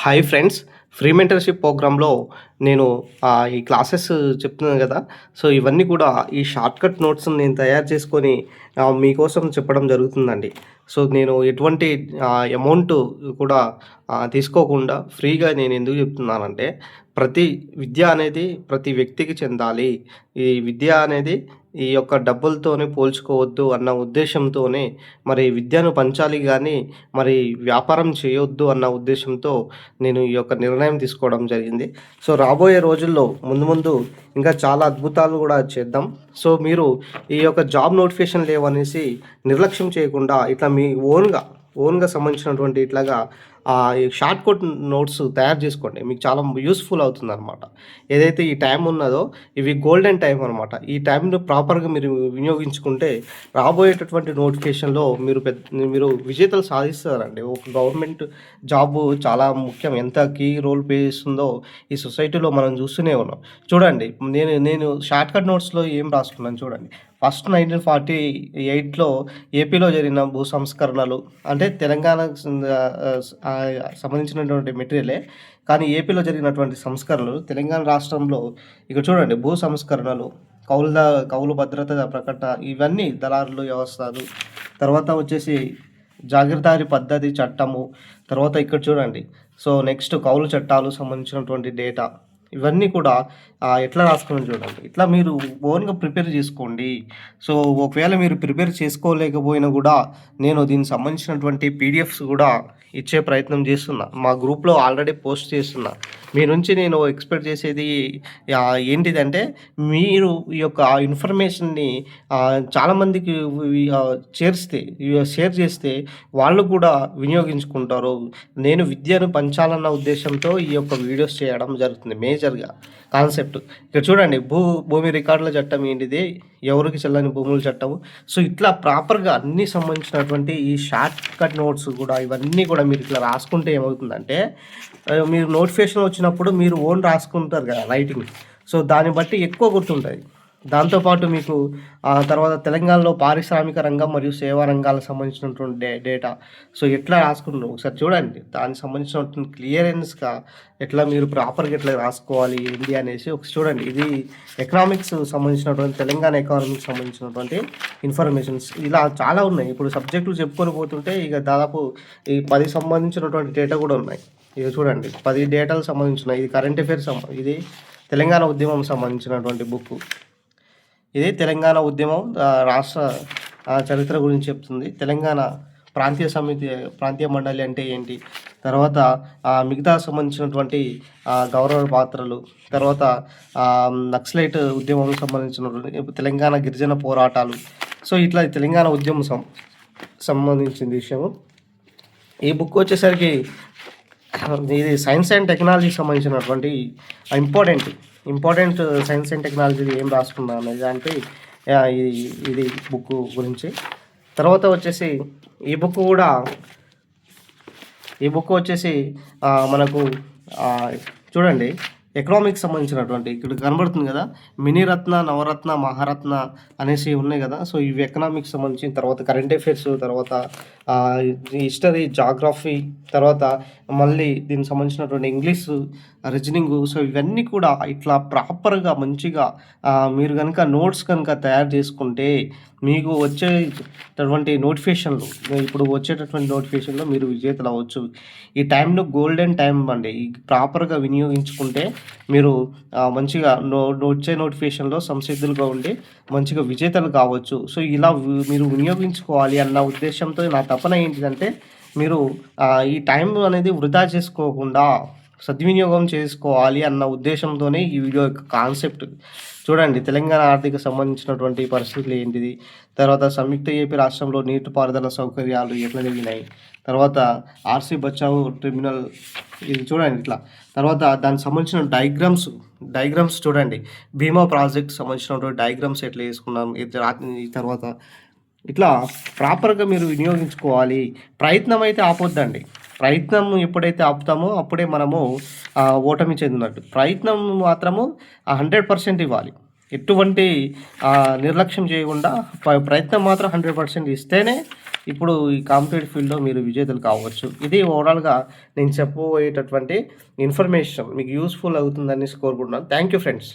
Hi friends free mentorship ప్రోగ్రాంలో నేను ఈ క్లాసెస్ చెప్తున్నాను కదా. సో ఇవన్నీ కూడా ఈ షార్ట్కట్ నోట్స్ నేను తయారు చేసుకొని మీకోసం చెప్పడం జరుగుతుందండి. సో నేను ఎటువంటి అమౌంట్ కూడా తీసుకోకుండా ఫ్రీగా నేను ఎందుకు చెప్తున్నానంటే ప్రతి విద్య అనేది ప్రతి వ్యక్తికి చెందాలి. ఈ విద్య అనేది ఈ యొక్క డబ్బులతోనే పోల్చుకోవద్దు అన్న ఉద్దేశంతోనే మరి విద్యను పంచాలి కానీ మరి వ్యాపారం చేయొద్దు అన్న ఉద్దేశంతో నేను ఈ యొక్క నిర్ణయం తీసుకోవడం జరిగింది. సో రాబోయే రోజుల్లో ముందు ముందు ఇంకా చాలా అద్భుతాలు కూడా చేద్దాం. సో మీరు ఈ యొక్క జాబ్ నోటిఫికేషన్ లేవనేసి నిర్లక్ష్యం చేయకుండా ఇట్లా మీ ఓన్గా ఓన్గా సంబంధించినటువంటి ఇట్లాగా ఆ, షార్ట్ కట్ నోట్స్ తయారు చేసుకోండి. మీకు చాలా యూస్ఫుల్ అవుతుంది అనమాట ఏదైతే ఈ టైం ఉన్నదో ఇవి గోల్డెన్ టైం అనమాట ఈ టైంను ప్రాపర్గా మీరు వినియోగించుకుంటే రాబోయేటటువంటి నోటిఫికేషన్లో మీరు పెద్ద మీరు విజేతలు సాధిస్తారండి. ఒక గవర్నమెంట్ జాబ్ చాలా ముఖ్యం. ఎంత కీ రోల్ ప్లే చేస్తుందో ఈ సొసైటీలో మనం చూస్తూనే ఉన్నాం. చూడండి నేను నేను షార్ట్ కట్ నోట్స్లో ఏం రాసుకున్నాను చూడండి. ఫస్ట్ నైన్టీన్ ఫార్టీ ఎయిట్లో ఏపీలో జరిగిన భూ సంస్కరణలు అంటే తెలంగాణకు సంబంధించినటువంటి మెటీరియలే కానీ ఏపీలో జరిగినటువంటి సంస్కరణలు తెలంగాణ రాష్ట్రంలో ఇక చూడండి భూ సంస్కరణలు కౌలు కౌలు భద్రత ప్రకటన ఇవన్నీ దళారులు వ్యవస్థలు తర్వాత వచ్చేసి జాగీర్దారి పద్ధతి చట్టము తర్వాత ఇక్కడ చూడండి. సో నెక్స్ట్ కౌలు చట్టాలు సంబంధించినటువంటి డేటా ఇవన్నీ కూడా ఎట్లా రాసుకుని చూడండి. ఇట్లా మీరు ఓన్గా ప్రిపేర్ చేసుకోండి. సో ఒకవేళ మీరు ప్రిపేర్ చేసుకోలేకపోయినా కూడా నేను దీనికి సంబంధించినటువంటి పీడిఎఫ్స్ కూడా ఇచ్చే ప్రయత్నం చేస్తున్నా. మా గ్రూప్లో ఆల్రెడీ పోస్ట్ చేస్తున్నా. మీ నుంచి నేను ఎక్స్పెక్ట్ చేసేది ఏంటిదంటే మీరు ఈ యొక్క ఇన్ఫర్మేషన్ని చాలామందికి చేరిస్తే చేర్స్తే ఇవి షేర్ చేస్తే వాళ్ళు కూడా వినియోగించుకుంటారు. నేను విద్యను పంచాలన్న ఉద్దేశంతో ఈ యొక్క వీడియోస్ చేయడం జరుగుతుంది. మేజర్గా కాన్సెప్ట్. ఇక్కడ చూడండి భూ భూమి రికార్డుల చట్టం ఏంటిది ఎవరికి చెల్లని భూముల చట్టము సో ఇట్లా ప్రాపర్గా అన్ని సంబంధించినటువంటి ఈ షార్ట్ కట్ నోట్స్ కూడా ఇవన్నీ కూడా మీరు ఇట్లా రాసుకుంటే ఏమవుతుందంటే మీరు నోటిఫికేషన్ వచ్చినప్పుడు మీరు ఓన్ రాసుకుంటారు కదా రైటింగ్ సో దాన్ని బట్టి ఎక్కువ గుర్తుంటుంది దాంతోపాటు మీకు ఆ తర్వాత తెలంగాణలో పారిశ్రామిక రంగం మరియు సేవా రంగాలకు సంబంధించినటువంటి డే డేటా. సో ఎట్లా రాసుకున్నారు ఒకసారి చూడండి. దానికి సంబంధించినటువంటి క్లియరెన్స్గా ఎట్లా మీరు ప్రాపర్గా ఎట్లా రాసుకోవాలి ఏంటి అనేసి ఒక చూడండి. ఇది ఎకనామిక్స్ సంబంధించినటువంటి తెలంగాణ ఎకానమీకి సంబంధించినటువంటి ఇన్ఫర్మేషన్స్. ఇలా చాలా ఉన్నాయి. ఇప్పుడు సబ్జెక్టులు చెప్పుకొని పోతుంటే ఇక దాదాపు ఈ పది సంబంధించినటువంటి డేటా కూడా ఉన్నాయి. ఇది చూడండి. పది డేటాలకు సంబంధించిన ఇది కరెంట్ అఫేర్స్ ఇది తెలంగాణ ఉద్యమం సంబంధించినటువంటి బుక్ ఇది తెలంగాణ ఉద్యమం రాష్ట్ర చరిత్ర గురించి చెప్తుంది. తెలంగాణ ప్రాంతీయ సమితి ప్రాంతీయ మండలి అంటే ఏంటి? తర్వాత ఆ, మిగతా సంబంధించినటువంటి గౌరవ పాత్రలు తర్వాత నక్సలైట్ ఉద్యమం సంబంధించినటువంటి తెలంగాణ గిరిజన పోరాటాలు. సో ఇట్లా తెలంగాణ ఉద్యమం సం సంబంధించిన విషయము. ఈ బుక్ వచ్చేసరికి ఇది సైన్స్ అండ్ టెక్నాలజీకి సంబంధించినటువంటి important important science and technology ఏం రాసుకున్నా అనేది అంటే ఇది ఇది బుక్ గురించి. తర్వాత వచ్చేసి ఈ బుక్ కూడా ఈ బుక్ వచ్చేసి మనకు చూడండి ఎకనామిక్స్ సంబంధించినటువంటి ఇక్కడ కనబడుతుంది కదా మినీరత్న నవరత్న మహారత్న అనేసి ఉన్నాయి కదా. సో ఇవి ఎకనామిక్స్ సంబంధించిన తర్వాత కరెంట్ అఫైర్స్ తర్వాత హిస్టరీ జాగ్రఫీ తర్వాత మళ్ళీ దీనికి సంబంధించినటువంటి ఇంగ్లీష్ రీజనింగ్ సో ఇవన్నీ కూడా ఇట్లా ప్రాపర్గా మంచిగా మీరు కనుక నోట్స్ కనుక తయారు చేసుకుంటే మీకు వచ్చేటటువంటి నోటిఫికేషన్లు ఇప్పుడు వచ్చేటటువంటి నోటిఫికేషన్లో మీరు విజేతలు అవ్వచ్చు. ఈ టైంలో గోల్డెన్ టైం అండి. ఈ ప్రాపర్గా వినియోగించుకుంటే మీరు మంచిగా నో వచ్చే నోటిఫికేషన్లో సంసిద్ధులుగా ఉండి మంచిగా విజేతలు కావచ్చు. సో ఇలా మీరు వినియోగించుకోవాలి అన్న ఉద్దేశంతో నా తపన ఏంటిదంటే మీరు ఈ టైం అనేది వృధా చేసుకోకుండా సద్వినియోగం చేసుకోవాలి అన్న ఉద్దేశంతోనే ఈ వీడియో యొక్క కాన్సెప్ట్. చూడండి తెలంగాణ ఆర్థిక సంబంధించినటువంటి పరిస్థితులు ఏంటిది? తర్వాత సంయుక్త ఏపీ రాష్ట్రంలో నీటిపారుదల సౌకర్యాలు ఎట్లా జరిగినాయి? తర్వాత ఆర్సీ బచావు ట్రిబ్యునల్ ఇది చూడండి ఇట్లా. తర్వాత దానికి సంబంధించిన డయాగ్రామ్స్ డయాగ్రామ్స్ చూడండి. భీమా ప్రాజెక్ట్ సంబంధించినటువంటి డయాగ్రామ్స్ ఎట్లా వేసుకున్నాం ఈ తర్వాత ఇట్లా ప్రాపర్గా మీరు వినియోగించుకోవాలి. ప్రయత్నం అయితే ఆపొద్దండి. ప్రయత్నం ఎప్పుడైతే ఆపుతామో అప్పుడే మనము ఓటమి చెందినట్టు. ప్రయత్నం మాత్రము హండ్రెడ్ పర్సెంట్ ఇవ్వాలి. ఎటువంటి నిర్లక్ష్యం చేయకుండా ప్రయత్నం మాత్రం హండ్రెడ్ పర్సెంట్ ఇస్తేనే ఇప్పుడు ఈ కాంపిటేటివ్ ఫీల్డ్లో మీరు విజేతలు కావచ్చు. ఇది ఓవరాల్గా నేను చెప్పబోయేటటువంటి ఇన్ఫర్మేషన్. మీకు యూస్ఫుల్ అవుతుందని కోరుకుంటున్నాను. Thank you friends